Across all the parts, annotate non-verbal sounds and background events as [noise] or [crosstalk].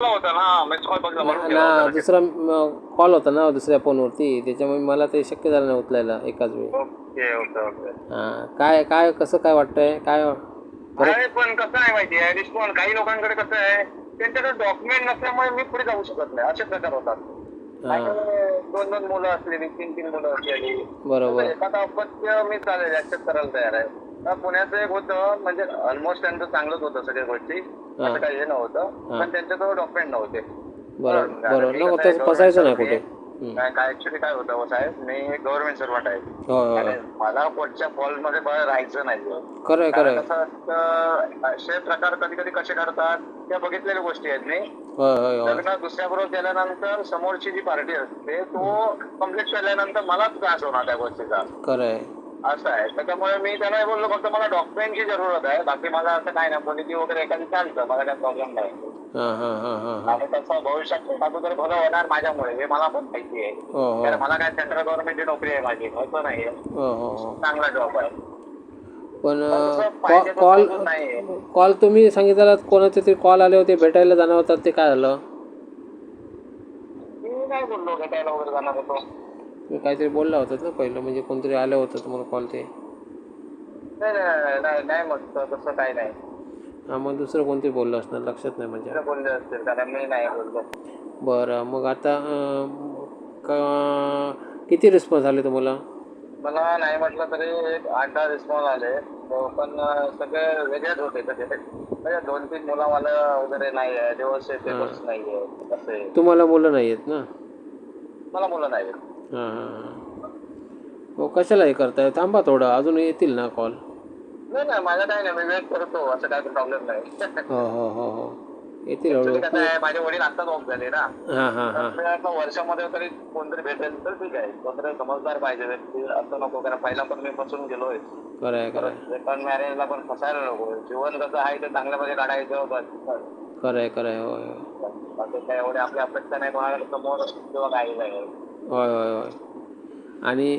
होता ना miss call बघितला म्हणून केला ना होता. दुसरा कॉल होता ना दुसऱ्या फोनवरती. त्याच्यामुळे मला ते शक्य झालं नाही उचलायला एकाच वेळी. Okay okay okay. हां काय काय कसं काय वाटतंय? काय अरे पण कसं आहे माहिती आहे? रिस्पॉन्स काही लोकांकडे कसं आहे? त्यांच्याकडे डॉक्युमेंट नसल्यामुळे मी पुढे जाऊ शकत नाही. असे प्रकार होतात. हां. आणि दोन दोन मुलं असलेली तीन तीन मुलं असलेली. बरोबर. एखादा अपत्य मी चालेल ऍक्सेप्ट करायला तयार आहे. पुण्याचं एक होतं म्हणजे ऑलमोस्ट त्यांचं चांगलंच होतं सगळ्या गोष्टी. असं काही हे नव्हतं. हा. पण त्यांच्याजवळ डॉक्युमेंट नव्हते. बरोबर बरोबर नको तसं फसायचं नाही कुठे. काय ऍक्च्युली काय होतं हो साहेब मी गव्हर्नमेंट सर्वंट आहे. होय आणि मला कोणत्या फॉल्टमध्ये राहायचं नाही खरं खरं कसं असतं, असे प्रकार कधी कधी कसे घडतात त्या बघितलेल्या गोष्टी आहेत मी लग्न दुसऱ्याबरोबर केल्यानंतर समोरची जी पार्टी असते तो कंप्लीट केल्यानंतर मलाच त्रास होणार त्या गोष्टीचा. खरं असं आहे. त्याच्यामुळे मी त्यांना बोललो फक्त मला डॉक्युमेंटची जरूरत आहे. बाकी मला असं काय नाही. पॉलिसी वगैरे एखादी चालतं. मला काही प्रॉब्लेम नाही. हां हां हां हां हां. आणि त्याचं भविष्यात तर भलं होणार माझ्यामुळे. हे मला पण माहिती आहे. हो हो. कारण मला काय सेंट्रल गव्हर्नमेंटची नोकरी आहे माझी. असं नाही हो चांगला जॉब आहे. पण कॉल. कॉल तुम्ही सांगितलं कोणाचे तरी कॉल आले होते भेटायला जाणार होतात ते काय झालं? मी नाही बोललो भेटायला वगैरे जाणार होतो. तुम्ही काहीतरी बोलला होतात ना पहिलं म्हणजे कोणतरी आलं होतं तुम्हाला कॉल ते? नाही नाही, नाही नाही तसं काही नाही. हां मग दुसरं कोणतरी बोललं असणार लक्षात नाही माझ्या दुसरं बोलले असतील कारण मी नाही बोललो. बरं मग आता अं, क- किती रिस्पॉन्स आले तुम्हाला? मला नाही म्हटलं तरी एक आठ दहा रिस्पॉन्स आले. तो पण सगळे वेगळेच होते सगळे म्हणजे दोन तीन मुलं मला वगैरे नाही आहे दिवस पेपर्स नाही आहे असे तुम्हाला मुलं नाही आहेत ना? मला मुलं नाही आहेत. हां हां हां. हो कशाला हे करताय? थांबा थोडं अजून येतील ना कॉल नाही नाही माझं काही नाही मी वेट करतो असं काही प्रॉब्लेम नाही. हो हो हो हो. येतील Actually हळूहळू कसं आहे माझे वडील आत्ताच ऑफ झाले ना. हां हां हां. तर आता वर्षामध्ये तरी कोणतरी भेटेल तर ठीक आहे. कोणतरी समजदार पाहिजे व्यक्ती असं नको कारण पहिला पण मी फसून गेलोय. खरं आहे खरं आहे. सेकंड मॅरेजला पण फसायला नको. जीवन कसं आहे ते चांगल्यामध्ये काढायचं बस बस. खरं आहे खरं आहे होय होय. बाकी काय एवढे आपली अपेक्षा नाही कोणाला समोर किंवा काही नाही. होय होय होय. आणि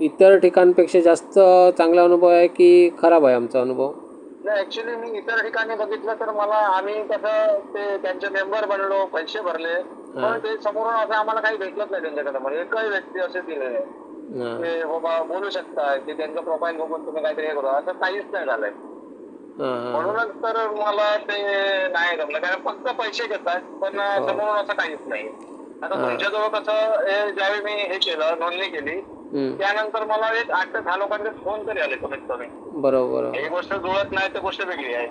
इतर ठिकाणपेक्षा जास्त चांगला अनुभव आहे की खराब आहे आमचा अनुभव? नाही ऍक्च्युली मी इतर ठिकाणी बघितलं तर मला आम्ही कसं ते त्यांचे मेंबर बनलो पैसे भरले. पण ते समोरून असं आम्हाला काही भेटलंच नाही त्यांच्याकडे. म्हणजे एकही व्यक्ती असे दिले हां. ते बाबा बोलू शकता की त्यांचं प्रोफाईल बघून तुम्ही काहीतरी हे करू. असं काहीच नाही झालंय. हां हां. म्हणूनच तर मला ते नाही जमलं. कारण फक्त पैसे घेतात पण समोरून असं काहीच नाही. आता तुमच्याजवळ कसं हे ज्यावेळी मी हे केलं नोंदणी केली. त्यानंतर मला एक आठ ते दहा लोकांचे फोन तरी आले कमीत कमी. बरोबर. ही गोष्ट जुळत नाही तर गोष्ट वेगळी आहे.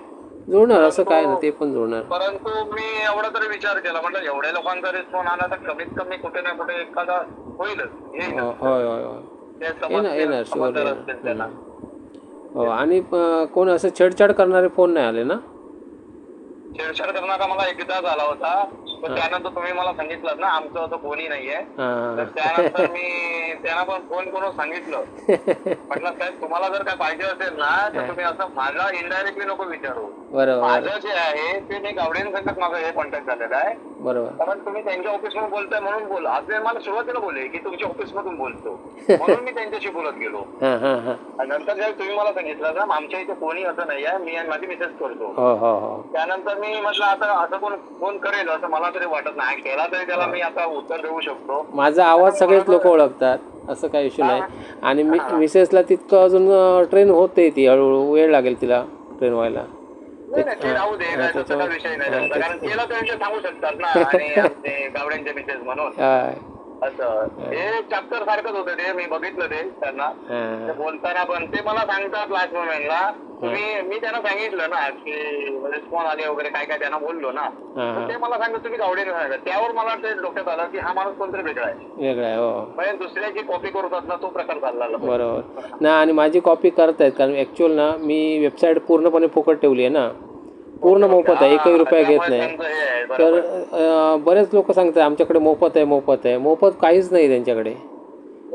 जुळणार असं काय ना ते पण जुळणार. परंतु मी एवढा तरी विचार केला म्हटलं एवढ्या लोकांचा रिस्पॉन्स आला तर कमीत कमी कुठे ना कुठे एखादा होईलच हो, हो आणि कोण असं छेडछाड करणारे फोन नाही आले ना? छेडछाड करणारा मला एकदाच आला होता. पण त्यानंतर तुम्ही मला सांगितलं ना आमचं असं कोणी नाहीये. तर त्यानंतर मी त्यांना पण फोन करून सांगितलं. [laughs] म्हटलं साहेब तुम्हाला जर काय पाहिजे असेल ना तर तुम्ही असं माझा इनडायरेक्टली नको विचारू. माझं जे आहे ते मी गावडेन संगत माझं हे कॉन्टॅक्ट झालेलं आहे. बरोबर. कारण तुम्ही त्यांच्या ऑफिस मधून बोलताय म्हणून बोल. आज मला सुरुवातीला बोलले की तुमच्या ऑफिस मधून बोलतो. [laughs] म्हणून मी त्यांच्याशी बोलत गेलो. नंतर जेव्हा तुम्ही मला सांगितलं ना आमच्या इथे कोणी असं नाही आहे मी आणि माझी मिसेस करतो. हो हो हो. त्यानंतर मी म्हटलं आता असं कोण फोन करेल? असं मला तरी वाटत नाही. केला तरी त्याला मी आता उत्तर देऊ शकतो. माझा आवाज सगळेच लोक ओळखतात असं काही इश्यू नाही. आणि मी मिसेसला तितकं अजून ट्रेन होते ती हळूहळू. वेळ लागेल तिला ट्रेन व्हायला. नाही नाही, ते राहू दे काय तसं काही विषय नाही त्यांचा. कारण केलं तर त्यांचे सांगू शकतात ना [laughs] आणि आमचे गावड्यांचे मिसेस म्हणून. असं. हे. चॅप्टर सारखंच होतं ते मी बघितलं ते त्यांना. ते. बोलताना पण ते मला सांगतात लास्ट मोमेंटला तुम्ही मी त्यांना सांगितलं ना की रिस्पॉन्स आले वगैरे काय काय त्यांना बोललो ना. तर. ते मला सांगत तुम्ही गावडीने सांगितलं त्यावर मला ते डोक्यात आलं की हा माणूस कोणतरी वेगळा आहे. वेगळं आहे हो. म्हणजे दुसऱ्याची कॉपी करतात ना तो प्रकार चालला बरोबर. ना आणि माझी कॉपी करतायत कारण ॲक्च्युअल ना मी वेबसाईट पूर्णपणे फुकट ठेवली आहे ना. पूर्ण मोफत आहे एकही रुपया घेत नाही. तर अं, बरेच लोक सांगतात आमच्याकडे मोफत आहे मोफत आहे. मोफत काहीच नाही त्यांच्याकडे.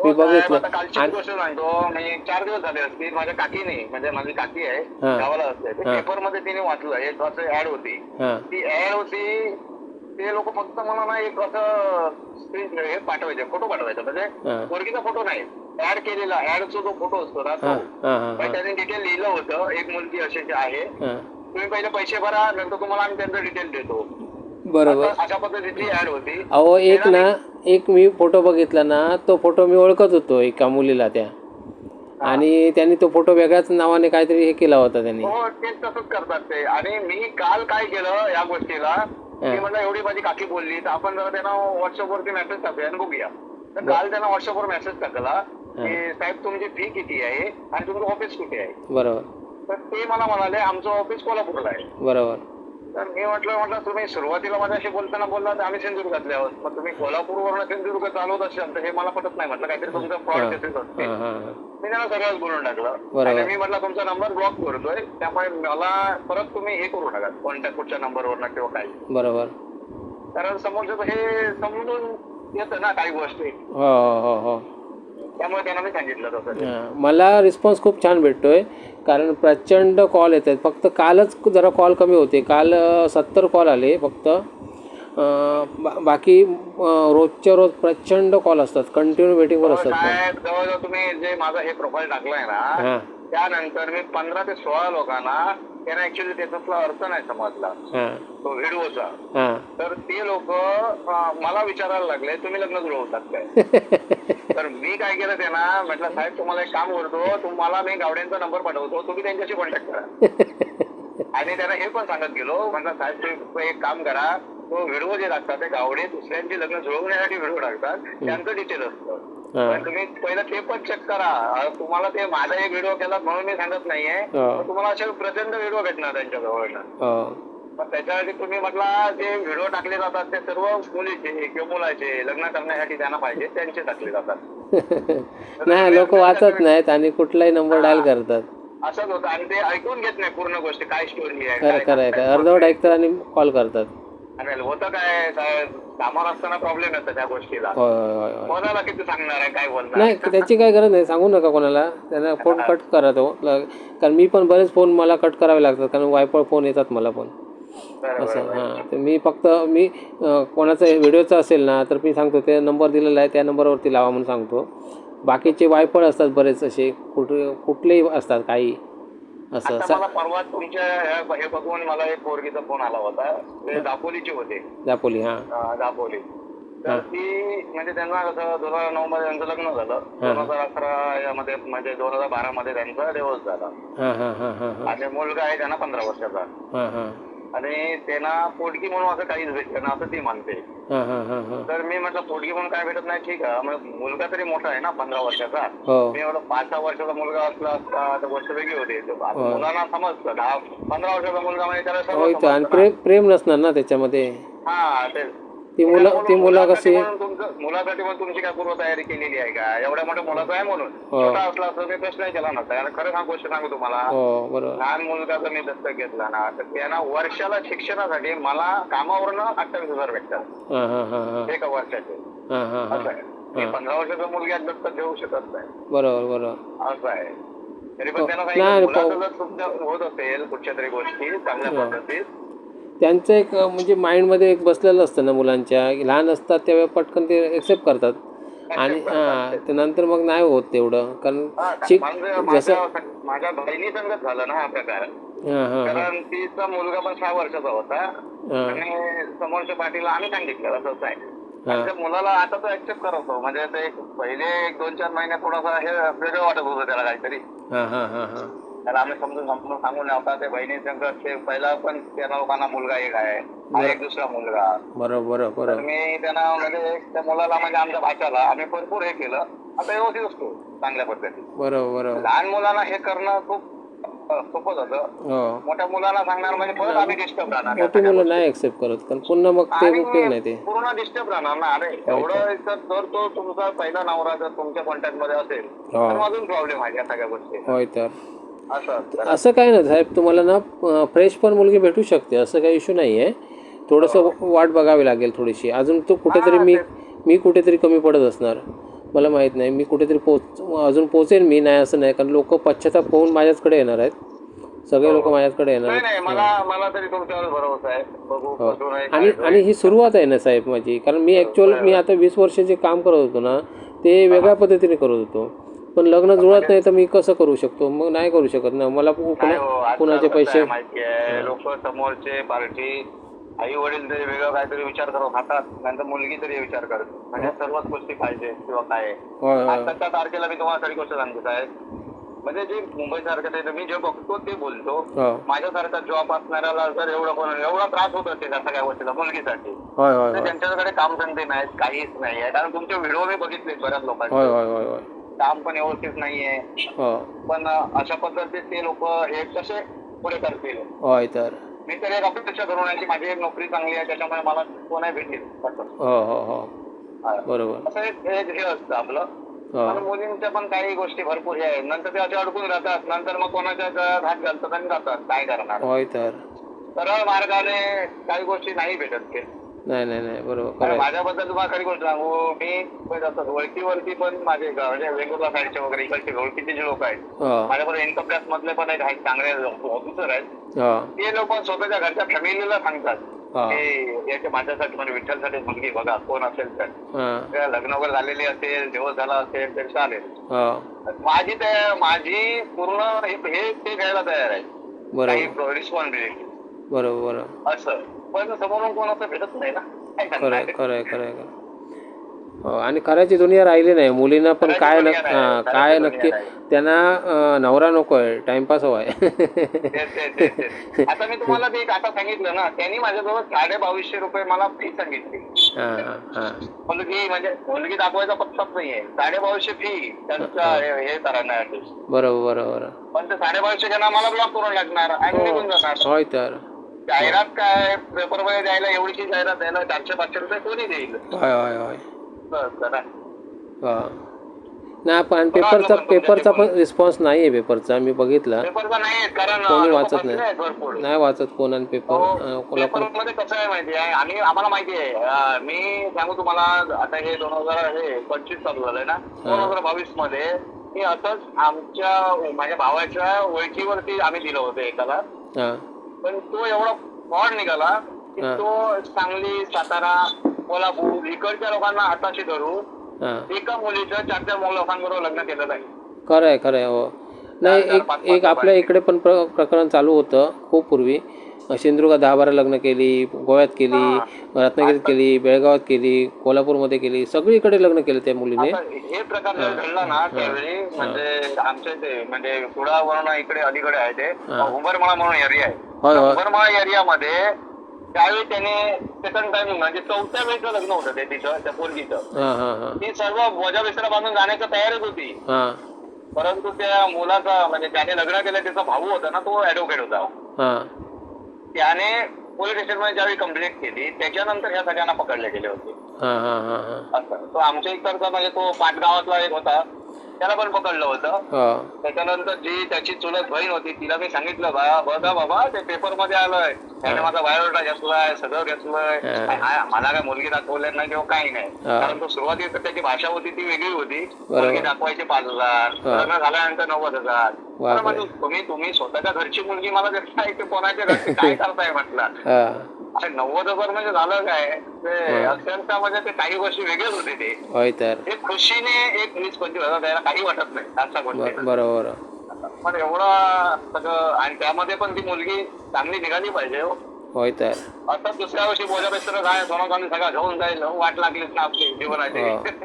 मी बघितलं. हो, कालची गोष्ट सांगतो. मी चार दिवस झाले असतील माझ्या काकीने म्हणजे माझी काकी आहे हा. गावाला असते. हा. पेपरमध्ये तिने वाचलं एक असं ऍड होती. हां. ती ऍड होती ते लोक फक्त मला ना एक असं स्क्रीन हे पाठवायचे फोटो पाठवायचा. म्हणजे. पोरगीचा फोटो नाही. ऍड केलेला ऍडचा जो फोटो असतो ना तो. हां हां हां त्याने डिटेल लिहिलं होतं. एक मुलगी अशी आहे. हां. तुम्ही पहिले पैसे भरा नंतर तुम्हाला आम्ही त्यांचं डिटेल देतो. बरोबर. असं- अशा पद्धतीची ऍड होती. अहो एक ना एक मी फोटो बघितला ना तो फोटो मी ओळखत होतो एका मुलीला त्या. आणि त्यांनी तो फोटो वेगळ्याच नावाने काहीतरी हे केला होता त्यांनी. हो ते तसंच करतात ते. आणि मी काल काय केलं या गोष्टीला मी म्हणलं एवढी माझी काकी बोलली तर आपण जरा त्यांना व्हॉट्सअपवरती मेसेज टाकूया आणि बघूया. तर काल त्यांना व्हॉट्सअपवर मेसेज टाकला की साहेब तुमची फी किती आहे आणि तुमचं ऑफिस कुठे आहे? बरोबर. तर ते मला म्हणाले आमचं ऑफिस कोल्हापूरला आहे. बरोबर. तर मी म्हटलं म्हटलं तुम्ही सुरुवातीला माझ्याशी बोलताना बोलला तर आम्ही सिंधुदुर्गातले आहोत. मग तुम्ही कोल्हापूरवरून सिंधुदुर्ग चालवत असाल तर हे मला पटत नाही. म्हटलं काहीतरी तुमचं फ्रॉड केसेस असते. मी त्यांना सगळंच बोलून टाकलं. आणि मी म्हटलं तुमचा नंबर ब्लॉक करतोय. त्यामुळे मला परत तुम्ही हे करू नका कॉन्टॅक्ट कुठच्या नंबरवर किंवा काही बरोबर. कारण समोरचं हे समजून येतं ना काही गोष्टी. हो हो हो. त्यामुळे त्यांना मी सांगितलं तसं. मला रिस्पॉन्स खूप छान भेटतोय. कारण प्रचंड कॉल येत आहेत. फक्त कालच जरा कॉल कमी होते. काल सत्तर कॉल आले फक्त. बा- बाकी रोजच्या रोज प्रचंड कॉल असतात. कंटिन्यू वेटिंगवर असतात. जवळजवळ तुम्ही जे माझं हे प्रोफाईल टाकलंय ना त्यानंतर मी पंधरा ते सोळा लोकांना त्यांना ऍक्च्युली त्याच्यातला अर्थ नाही समजला. तो व्हिडिओचा. तर ते लोक मला विचारायला लागले तुम्ही लग्न जुळवतात काय? [laughs] तर मी काय केलं त्यांना म्हटलं साहेब तुम्हाला एक काम करतो. तुम्हाला मी गावड्यांचा नंबर पाठवतो. तुम्ही त्यांच्याशी कॉन्टॅक्ट करा. [laughs] आणि त्यांना हे पण सांगत गेलो. म्हटलं साहेब तुम्ही एक काम करा. तो व्हिडिओ जे टाकतात ते गावडे दुसऱ्यांची लग्न जुळवण्यासाठी व्हिडिओ टाकतात. त्यांचं डिटेल असतं. तुम्ही पहिलं ते पण चेक करा. तुम्हाला ते माझा एक व्हिडिओ केला म्हणून मी सांगत नाहीये. तुम्हाला असे प्रचंड व्हिडिओ भेटणार त्यांच्या जवळ पण त्याच्यासाठी तुम्ही म्हटला जे व्हिडिओ टाकले जातात ते सर्व मुलीचे किंवा मुलाचे लग्न करण्यासाठी त्यांना पाहिजे त्यांचे टाकले जातात. [laughs] नाही लोक वाचत नाहीत आणि कुठलाही नंबर डायल करतात. असंच होतं आणि ते ऐकून घेत नाही पूर्ण गोष्टी काय स्टोरी आहे खरं काय खरं अर्धवट ऐकतात आणि कॉल करतात. आणि होतं काय कामावर असताना प्रॉब्लेम येतो त्या गोष्टीला. कोणाला किती सांगणार आहे काय बोलणार नाही त्याची काय गरज नाही सांगू नका कोणाला. त्यांना फोन कट करा तो. कारण मी पण बरेच फोन मला कट करावे लागतात कारण वायफळ फोन येतात मला पण. असं हां. तर मी फक्त मी कोणाचा व्हिडिओचा असेल ना तर मी सांगतो ते नंबर दिलेला आहे त्या नंबरवरती लावा म्हणून सांगतो. बाकीचे वायफळ असतात बरेच असे कुठे कुठलेही असतात काही. असं आता मला परवा तुमच्या ह्या- हे बघून मला एक पोरगीचा फोन आला होता ते दापोलीचे होते. दापोली हां. अं, दापोली. तर ती म्हणजे त्यांना कसं दोन हजार नऊ मध्ये त्यांचं लग्न झालं. दोन हजार अकरा यामध्ये म्हणजे दोन हजार बारा मध्ये त्यांचा डिवोर्स झाला. हां हां हां हां हां. आणि मुलगा आहे त्यांना पंधरा वर्षाचा. हां हां. आणि त्यांना पोटगी म्हणून असं काहीच भेटलं ना असं ती मानते हां हां हां हां. तर मी म्हटलं पोटगी म्हणून काय भेटत नाही? ठीक आहे. मग मुलगा तरी मोठा आहे ना पंधरा वर्षाचा. हो. मी एवढं पाच सहा वर्षाचा मुलगा असला असता तर गोष्ट वेगळी होती. आता मुलांना समजतं. दहा पंधरा वर्षाचा मुलगा म्हणजे त्याला सर्व होय तर आणि समजतं प्रेम प्रेम नसणार ना त्याच्यामध्ये. हा ते ती मुलं ती मुलं मुलासाठी कशी मुलासाठी म्हणून तुमची काय पूर्वतयारी केलेली आहे का? एवढ्या मोठ्या मुलाचं आहे म्हणून. हो. छोटा असला असं मी प्रश्न केला नसता. आणि खरं सांग गोष्ट सांगू तुम्हाला. हो लहान मुलगा जर मी दत्तक घेतला ना तर त्यांना वर्षाला शिक्षणासाठी मला कामावरनं अठ्ठावीस हजार भेटतात. हां हां हां हां. एका वर्षाचे. हां हां असं हां. आहे पंधरा वर्षाचा मुलगा दत्तक घेऊ शकत नाही. बरोबर बरोबर. असं आहे. तरी पण त्यांना नाही, काही होत असेल कुठच्या तरी गोष्टी चांगल्या पद्धतीत त्यांचं एक म्हणजे माइंडमध्ये एक बसलेलं असतं ना मुलांच्या लहान असतात त्यावेळेस पटकन ते एक्सेप्ट करतात. आणि हां ते. नंतर मग नाही होत तेवढं कारण शिक जसं माझ्या बहिणी संगत झालं ना हा प्रकार. हां हां हां. कारण तिचा मुलगा पण सहा वर्षाचा होता. हां. आणि समोरच्या पार्टीला आम्ही सांगितलं असंच आहे. त्या मुलाला आता तो ऍक्सेप्ट करतो म्हणजे ते एक पहिले एक दोन चार महिने थोडासा हे वेगळं वाटत होतं त्याला काहीतरी. हां हां हां हां. त्याला आम्ही समजून समजून सांगून नव्हता ते बहिणी संगत ते पहिला पण त्या लोकांना मुलगा एक आहे. हा एक दुसरा मुलगा. बरोबर बरोबर तर मी त्यांना म्हणजे त्या मुलाला म्हणजे आमच्या भाषाला आम्ही भरपूर हे केलं. आता व्यवस्थित असतो चांगल्या पद्धतीत बरोबर बरोबर लहान मुलांना हे करणं खूप अ, सोपं जातं. हो. मोठ्या मुलांना सांगणार म्हणजे परत आम्ही डिस्टर्ब राहणार. मोठी मुलं नाही एक्सेप्ट करत कारण पुन्हा मग ते आणि उपयोग नाही ते. पूर्ण डिस्टर्ब राहणार ना. अरे एवढं तर जर तो तुमचा पहिला नवरा जर तुमच्या कॉन्टॅक्टमध्ये असेल हो. तर अजून प्रॉब्लेम आहे या सगळ्या गोष्टी. होय तर. असं काय नाही साहेब तुम्हाला ना फ्रेश पण मुलगी भेटू शकते असं काही इश्यू नाही आहे थोडंसं वाट बघावी लागेल थोडीशी. अजून तो कुठेतरी मी मी कुठेतरी कमी पडत असणार. मला माहीत नाही मी कुठेतरी पोच अजून पोचेन मी नाही असं नाही कारण लोक पश्चाताप होऊन माझ्याचकडे येणार आहेत. सगळे लोक माझ्याचकडे येणार आहेत. नाही आणि आणि ही सुरुवात आहे ना साहेब माझी. कारण मी ॲक्च्युअल मी आता वीस वर्ष जे काम करत होतो ना ते वेगळ्या पद्धतीने करत होतो. पण लग्न जुळत नाही तर मी कसं करू शकतो? मग नाही करू शकत ना. मला पु- काय हो, आजकाल कुणाचे कसं पैसे आहे माहिती आहे लोक समोरचे पार्टी आई वडील तरी वेगळं काहीतरी विचार करत खातात. नंतर मुलगी तरी विचार करते. म्हणजे सर्वच गोष्टी पाहिजे किंवा काय आहे. होय होय. आताच्या तारखेला मी तुम्हाला खरी गोष्ट सांगतो साहेब. म्हणजे जे मुंबई सारखं ते मी जे बघतो ते बोलतो. हो. माझ्यासारखा जॉब असणाऱ्याला जर एवढं कोण एवढा त्रास होत असेल त्या सगळ्या गोष्टीला मुलगीसाठी होय होय तर होय. त्यांच्याकडे कामधंदे नाहीत काहीच नाही आहे. कारण तुमचे व्हिडिओ मी बघितले बऱ्याच लोकांचे. होय होय होय होय. काम पण व्यवस्थित नाहीये. हो. पण अशा पद्धतीत ते लोक हे कसे पुढे करतील? होय तर. मी तर एक अपेक्षा करून आहे की माझी एक नोकरी चांगली आहे त्याच्यामुळे मला कोणाही भेटेल? असं. हो हो. बरोबर. असं एक हे असतं आपलं. मुलींच्या पण काही गोष्टी भरपूर हे आहेत. नंतर ते असे अडकून राहतात. नंतर मग कोणाच्या हात घालतात आणि जातात. काय करणार. होय तर. सरळ मार्गाने काही गोष्टी नाही भेटत ते. नाही नाही नाही. बरोबर. माझ्याबद्दल तुम्हाला खरी गोष्ट सांगू. मी ओळखीवरती पण माझे म्हणजे वेगवेगळ्या साईडचे वगैरे इकडचे ओळखीचे जे लोक आहेत माझ्याबरोबर इन्कम टॅक्स मधले पण आहेत चांगले ऑफिसर आहेत. ते लोक स्वतःच्या घरच्या फॅमिलीला सांगतात की याच्या माझ्यासाठी म्हणजे विठ्ठलसाठी मुलगी बघा कोण असेल तर. लग्न वगैरे झालेली असेल दिवस झाला असेल तरी चालेल. माझी माझी पूर्ण हे ते घ्यायला तयार आहे. काही रिस्पॉन्सिबिलिटी बरोबर. बरोबर असं. पण समोरून कोण असं भेटत नाही ना. खरं करणार? आहे खरं आहे आहे आहे. हो आणि खऱ्याची दुनिया राहिली नाही. मुलींना पण काय न हा, काय नक्की. त्यांना नवरा नको आहे टाइमपास तेच, तेच. आता मी तुम्हाला ते एक आता सांगितलं ना. त्यांनी माझ्याजवळ साडे बावीसशे रुपये मला फी सांगितली. हा हा हा. मुलगी म्हणजे मुलगी दाखवायचा पत्ताच नाहीये. साडे बावीसशे फी त्यांचा हे. हे करण्यासाठी बरोबर बरोबर. पण ते साडे बावीसशे त्यांना मला ब्लॉक करून लागणार आणि निघून जाणार. होय तर. जाहिरात काय पेपरमध्ये द्यायला एवढीची जाहिरात द्यायला चारशे पाचशे रुपये कोणी देईल? होय. हा. नाही पण पेपरचा पेपरचा पण रिस्पॉन्स नाही आहे पेपरचा मी बघितला. पेपरचा नाही कारण कोणी वाचत नाही. भरपूर. नाही वाचत कोण आणि पेपर. अं, पेपर लोक मध्ये कसं आहे माहिती आहे? आणि आम्हाला माहिती आहे अं, मी सांगू तुम्हाला आता हे दोन हजार हे पंचवीस चालू झालंय ना? दोन हजार बावीसमध्ये मी असंच आमच्या माझ्या भावाच्या ओळखीवरती आम्ही दिलं होतं एकाला. हा. पण तो एवढा फ्रॉड निघाला की. तो सांगली सातारा कोल्हापूर इकडच्या लोकांना हाताशी धरून हा. एका मुलीचं चार चार लोकांबरोबर लग्न केलेलं आहे. खरं आहे खरं आहे हो नाही एक एक आपल्या इकडे पण प्र प्रकरण चालू होतं खूप पूर्वी. सिंधुदुर्गात दहा बारा लग्न केली गोव्यात केली रत्नागिरीत केली बेळगावात केली कोल्हापूरमध्ये केली सगळीकडे लग्न केलं त्या मुलीने. हे प्रकार घडला ना त्यावेळी म्हणजे आमच्या ते म्हणजे कुडावरून इकडे अलीकडे आहे ते. उंबरमाळा म्हणून एरिया आहे. उंबरमाळा एरियामध्ये त्यावेळी त्याने सेकंड टाइम म्हणजे चौथ्या वेळेचं लग्न होतं ते तिचं त्या पोरगीचं. ती सर्व वजा बिस्त्रा बांधून जाण्याच्या तयारीच होती. हां. परंतु त्या मुलाचा म्हणजे त्याने लग्न केलं त्याचा भाऊ होता ना तो ऍडव्होकेट होता. त्याने पोलीस स्टेशनमध्ये ज्यावेळी कंप्लेंट केली त्याच्यानंतर ह्या सगळ्यांना पकडले गेले होते. हां हां हां हां. असं. तो आमच्या इकडचा म्हणजे तो पाटगावातला एक होता. त्याला पण पकडलं होतं. त्याच्यानंतर जी त्याची चुलत बहीण होती तिला मी सांगितलं बा बघा बाबा ते पेपरमध्ये आलंय. त्याने माझा बायोडाटा घेतलाय सगळं घेतलंय. मला काय मुलगी दाखवल्या नाही किंवा काही नाही. कारण तो सुरुवातीला त्याची भाषा होती ती वेगळी होती. मुलगी दाखवायची पाच हजार. लग्न झाल्यानंतर नव्वद हजार. म्हणजे तुम्ही तुम्ही स्वतःच्या घरची मुलगी मला देताय की कोणाच्या घरची? काय [laughs] करताय म्हटलं. नव्वद हजार म्हणजे झालं काय? ते अक्षरशः म्हणजे ते काही गोष्टी वेगळेच होते ते. होय तर. एक खुशीने एक वीस पंचवीस हजार द्यायला काही वाटत नाही ब- गोष्टी. बरोबर. पण एवढं सगळं आणि त्यामध्ये पण ती मुलगी चांगली निघाली पाहिजे हो. होय तर. आता दुसऱ्या वर्षी बोजा बेस्तर काय सोनं चांदी सगळं घेऊन जाईल हो, वाट लागलीच ना आपली जीवनाची.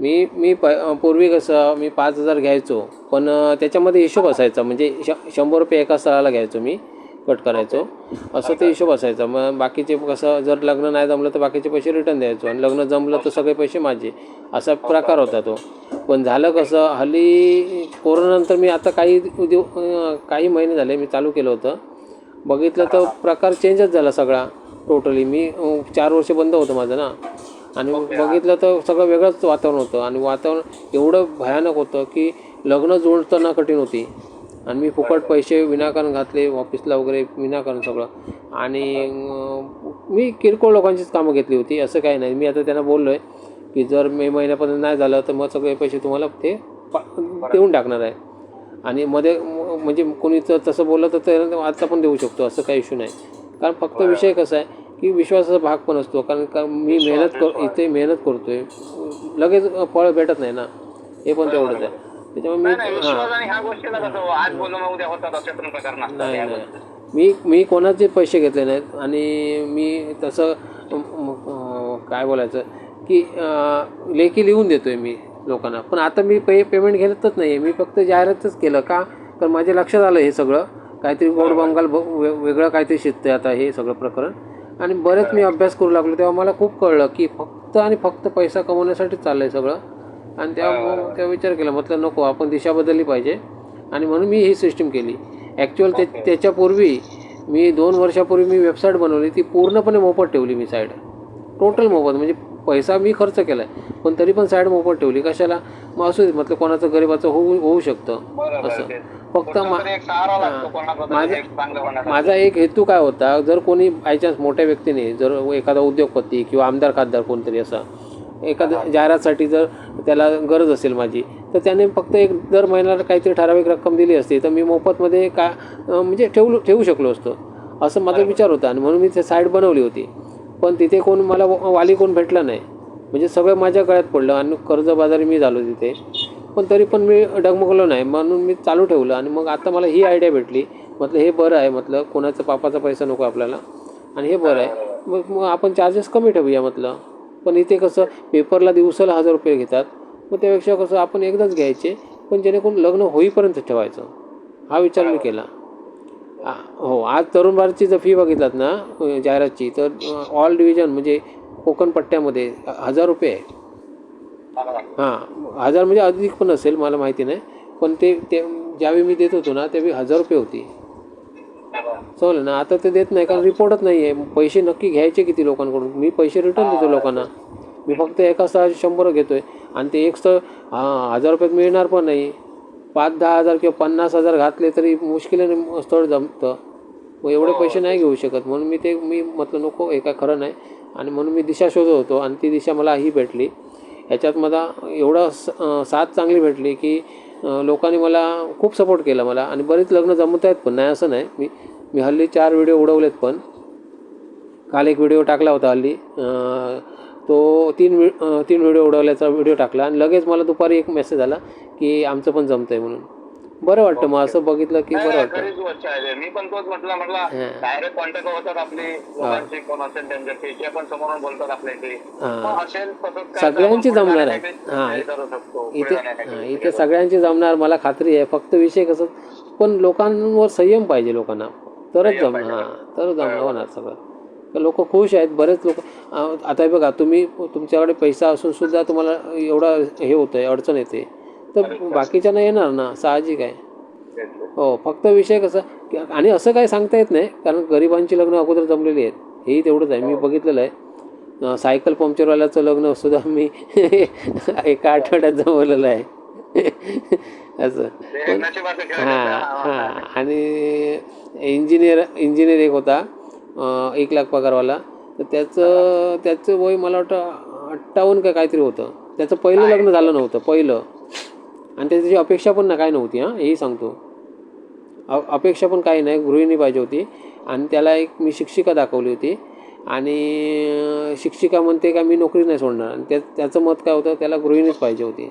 मी मी प पूर्वी कसं मी पाच हजार घ्यायचो पण त्याच्यामध्ये हिशोब असायचा म्हणजे श शंभर रुपये एका स्थळाला घ्यायचो मी. कट करायचो. असं ते हिशोब असायचा. मग बाकीचे कसं जर लग्न नाही जमलं तर बाकीचे पैसे रिटर्न द्यायचो. आणि लग्न जमलं तर सगळे पैसे माझे. असा प्रकार होता तो. पण झालं कसं हल्ली कोरोनानंतर मी आता काही दिव काही महिने झाले मी चालू केलं होतं. बघितलं तर प्रकार चेंजच झाला सगळा. टोटली मी चार वर्ष बंद होतं माझं ना. आणि बघितलं तर सगळं वेगळंच वातावरण होतं. आणि वातावरण एवढं भयानक होतं की लग्न जुळताना कठीण होती. आणि मी फुकट पैसे विनाकारण घातले ऑफिसला वगैरे विनाकारण सगळं. आणि मी किरकोळ लोकांचीच कामं घेतली होती असं काही नाही. मी आता त्यांना बोललो आहे की जर मे महिन्यापर्यंत नाही झालं तर मग सगळे पैसे तुम्हाला ते पा देऊन टाकणार आहे. आणि मध्ये म्हणजे कोणी तर तसं बोललं तर ते आता पण देऊ शकतो असं काही इश्यू नाही. कारण फक्त विषय कसा आहे की विश्वासाचा भाग पण असतो. कारण का मी मेहनत कर इथे मेहनत करतोय. लगेच फळ भेटत नाही ना. हे पण तेवढंच आहे. त्याच्यामुळे मी विश्वास हां. आणि ह्या गोष्टीला कसं आज मग उद्या होतात असे पण प्रकार नाही. मी मी कोणाचे पैसे घेतले नाहीत आणि मी तसं काय बोलायचं की लेखी लिहून देतो आहे मी लोकांना. पण आता मी पे पेमेंट घेतच नाही आहे मी फक्त जाहिरातच केलं का? कारण माझ्या लक्षात आलं हे सगळं. काहीतरी गोड बंगाल वेगळं काहीतरी शिकतं आता हे सगळं प्रकरण. आणि बरेच मी अभ्यास करू लागलो तेव्हा मला खूप कळलं की फक्त आणि फक्त पैसा कमवण्यासाठीच चाललं आहे सगळं. आणि तेव्हा मग तेव्हा विचार केला म्हटलं नको आपण दिशा बदलली पाहिजे. आणि म्हणून मी ही सिस्टीम केली. ॲक्च्युअल ते त्याच्यापूर्वी मी दोन वर्षापूर्वी मी वेबसाईट बनवली ती पूर्णपणे मोफत ठेवली मी साईड टोटल मोफत म्हणजे पैसा मी खर्च केला आहे पण तरी पण साईड मोफत ठेवली. कशाला? मग असू दे म्हटलं कोणाचं गरिबाचं होऊ होऊ शकतं. असं. फक्त माझं-. माझा एक हेतू काय होता? जर कोणी बायचान्स मोठ्या व्यक्तीने जर एखादा उद्योगपती किंवा आमदार खासदार कोणतरी असा एखाद्या जाहिरातसाठी जर त्याला गरज असेल माझी तर त्याने फक्त एक दर महिन्याला काहीतरी ठराविक रक्कम दिली असती तर मी मोफतमध्ये का म्हणजे ठेवू ठेवू शकलो असतो. असं माझा विचार होता आणि म्हणून मी ते साईट बनवली होती. पण तिथे कोण मला वाली कोण भेटला नाही. म्हणजे सगळं माझ्या गळ्यात पडलं आणि कर्जबाजारी मी झालो तिथे. पण तरी पण मी डगमगलो नाही म्हणून मी चालू ठेवलं आणि मग आता मला ही आयडिया भेटली. म्हटलं हे बरं आहे म्हटलं कोणाचं पापाचा पैसा नको आपल्याला. आणि हे बरं आहे. मग मग आपण चार्जेस कमी ठेवूया म्हटलं. पण इथे कसं पेपरला दिवसाला हजार रुपये घेतात. मग त्यापेक्षा कसं आपण एकदाच घ्यायचे पण जेणेकरून लग्न होईपर्यंत ठेवायचं. हा विचार मी केला. हो आज तरुण भारतची जर फी बघितलात ना जाहिरातची तर ऑल डिव्हिजन म्हणजे कोकण पट्ट्यामध्ये हजार रुपये आहे. हां हजार म्हणजे अधिक पण असेल मला माहिती नाही. पण ते ते ज्यावेळी मी देत होतो ना त्यावेळी हजार रुपये होती. समजलं ना आता ते देत नाही कारण रिपोर्टच नाही आहे पैसे नक्की घ्यायचे किती लोकांकडून? मी पैसे रिटर्न देतो लोकांना. मी फक्त एका स्थळाचे शंभर घेतो आहे आणि ते एक स्थळ हां हजार रुपयात मिळणार पण नाही. पाच दहा हजार किंवा पन्नास हजार घातले तरी मुश्किलीने स्थळ जमतं. मग एवढे पैसे नाही घेऊ शकत. म्हणून मी ते मी म्हटलं नको हे काय खरं नाही. आणि म्हणून मी दिशा शोधत होतो आणि ती दिशा मला ही भेटली. ह्याच्यात मला एवढं साथ चांगली भेटली की लोकांनी मला खूप सपोर्ट केला मला. आणि बरीच लग्न जमत आहेत पण नाही असं नाही. मी मी हल्ली चार व्हिडिओ उडवलेत पण काल एक व्हिडिओ टाकला होता हल्ली तो तीन तीन व्हिडिओ उडवल्याचा व्हिडिओ टाकला आणि लगेच मला दुपारी एक मेसेज आला की आमचं पण जमतंय म्हणून बरं वाटतं मग असं बघितलं की बरं वाटतं. मी पण तोच म्हटलं म्हटलं. डायरेक्ट कॉन्टॅक्ट होतात आपली कोण असेल पण समोरून बोलतात हां. सगळ्यांची जमणार आहे. हां. इथे इथे सगळ्यांची जमणार मला खात्री आहे फक्त विषय कसं पण लोकांवर संयम पाहिजे लोकांना तरच जम हां तर जमणार होणार सगळं. लोक खुश आहेत बरेच लोक. आता हे बघा तुम्ही तुमच्याकडे पैसा असून सुद्धा तुम्हाला एवढा हे होतं आहे अडचण येते. तर बाकीच्यांना येणार ना साहजिक आहे. हो फक्त विषय कसा आणि असं काही सांगता येत नाही कारण गरिबांची लग्न अगोदर जमलेली आहेत. हेही तेवढंच आहे. मी बघितलेलं आहे. सायकल पंक्चरवाल्याचं लग्न सुद्धा मी [laughs] एका आठवड्यात जमवलेलं आहे. असं. हां हां, आणि इंजिनियर इंजिनियर एक होता एक लाख पगारवाला. तर त्याचं त्याचं वय मला वाटतं अठ्ठावन्न काय काहीतरी होतं. त्याचं पहिलं लग्न झालं नव्हतं पहिलं. आणि त्याची अपेक्षा पण ना काय नव्हती हां हेही सांगतो. अ अपेक्षा पण काही नाही गृहिणी पाहिजे होती. आणि त्याला एक मी शिक्षिका दाखवली होती. आणि शिक्षिका म्हणते का मी नोकरी नाही सोडणार. आणि त्या त्याचं मत काय होतं त्याला गृहिणीच पाहिजे होती.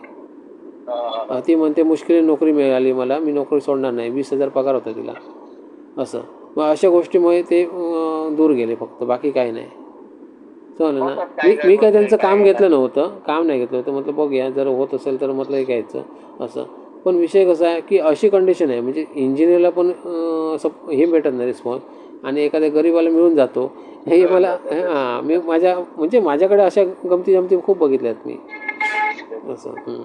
ती म्हणते मुश्किलीने नोकरी मिळाली मला मी नोकरी सोडणार नाही वीस हजार पगार होता तिला. असं. मग अशा गोष्टीमुळे ते दूर गेले फक्त बाकी काही नाही. समजलं ना? मी मी काय त्यांचं काम घेतलं नव्हतं काम नाही घेतलं होतं म्हटलं बघूया जर होत असेल तर म्हटलं हे घ्यायचं. असं. पण विषय कसा आहे की अशी कंडिशन आहे म्हणजे इंजिनियरला पण सप हे भेटत नाही रिस्पॉन्स आणि एखाद्या गरीबाला मिळून जातो. हे मला हां मी माझ्या म्हणजे माझ्याकडे अशा गमती जमती खूप बघितल्यात मी. असं हं.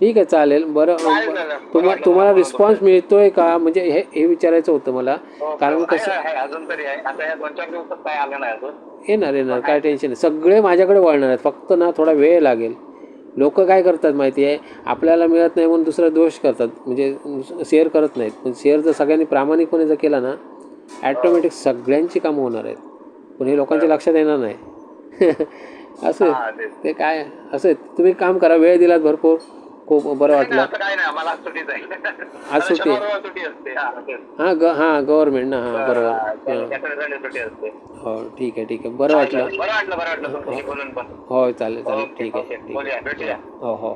ठीक आहे चालेल. बरं चालेल, चालेल. तुम्हा तुम्हाला रिस्पॉन्स मिळतोय का? म्हणजे हे हे विचारायचं होतं मला. हो, कारण आहे, कसं येणार येणार. काय टेन्शन नाही. सगळे माझ्याकडे वळणार आहेत. फक्त ना थोडा वेळ लागेल. लोक काय करतात माहिती आहे? आपल्याला मिळत नाही म्हणून दुसरा दोष करतात. म्हणजे शेअर करत नाहीत. पण शेअर जर सगळ्यांनी प्रामाणिकपणे जर केला ना ॲटोमॅटिक सगळ्यांची कामं होणार आहेत. पण हे लोकांच्या लक्षात येणार नाही. [laughs] असं हां. ते काय? असं. तुम्ही काम करा. वेळ दिलात भरपूर. खूप बरं वाटलं. काय नाही मला आज सुट्टी असते हां. हां ग हां गव्हर्नमेंट ना हां बरोबर सुट्टी असते. हो ठीक आहे ठीक आहे. बरं वाटलं. बरं वाटलं बरं वाटलं तुमच्याशी बोलून पण. हो चालेल चालेल. ठीक आहे हो हो.